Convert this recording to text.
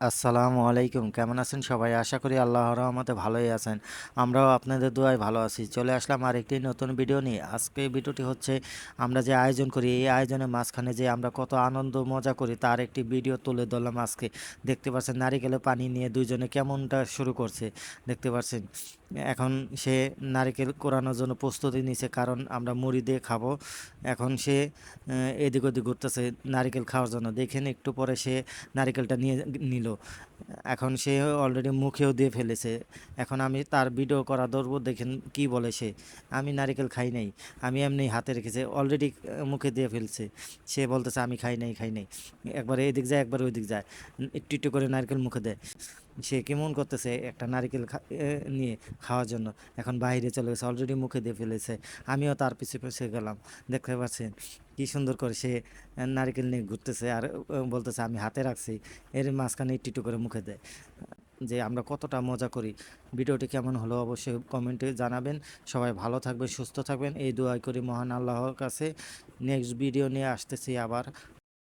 আসসালামু আলাইকুম। কেমন আছেন সবাই? আশা করি আল্লাহর রহমতে ভালোই আছেন। আমরাও আপনাদের দোয়ায় ভালো আছি। চলে আসলাম আর একটি নতুন ভিডিও নিয়ে। আজকে ভিডিওটি হচ্ছে, আমরা যে আয়োজন করি, এই আয়োজনের মাঝখানে যে আমরা কত আনন্দ, মজা করি, তার একটি ভিডিও তুলে ধরলাম আজকে। দেখতে পাচ্ছেন নারিকেলে পানি নিয়ে দুইজনে কেমনটা শুরু করছে? দেখতে পাচ্ছেন। এখন সে নারিকেল কোরানোর জন্য প্রস্তুতি নিছে, কারণ আমরা মুড়ি দিয়ে খাব। এখন সে এদিক ওদিক ঘুরতেছে নারিকেল খাওয়ার জন্য। দেখেন একটু পরে সে নারিকেলটা নিয়ে নিল। এখন সে অলরেডি মুখেও দিয়ে ফেলেছে। এখন আমি তার ভিডিও করা ধরবো, দেখেন কি বলে সে। আমি নারিকেল খাই নাই, আমি এমনি হাতে রেখেছে অলরেডি মুখে দিয়ে ফেলছে। সে বলতেছে, আমি খাই নাই খাই নাই। একবার এদিক যায়, একবার ওই দিক যায়। একটু একটু করে নারকেল মুখে দেয়। সে কেমন করতেছে একটা নারকেল নিয়ে খাওয়ার জন্য। এখন বাইরে চলে গেছে অলরেডি মুখে দিয়ে ফেলেছে। আমিও তার পিছে পিছে গেলাম। দেখতে পাচ্ছেন কি সুন্দর করে সে নারিকেল নিয়ে ঘুরতেছে আর বলতেছে, আমি হাতে রাখছি। এর মাঝখানে একটু করে মুখে দেয়, যে আমরা কতটা মজা করি। ভিডিওটি কেমন হলো অবশ্যই কমেন্টে জানাবেন। সবাই ভালো থাকবেন, সুস্থ থাকবেন। এই দোয়াই করি মহান আল্লাহর কাছে। নেক্সট ভিডিও নিয়ে আসতেছি আবার।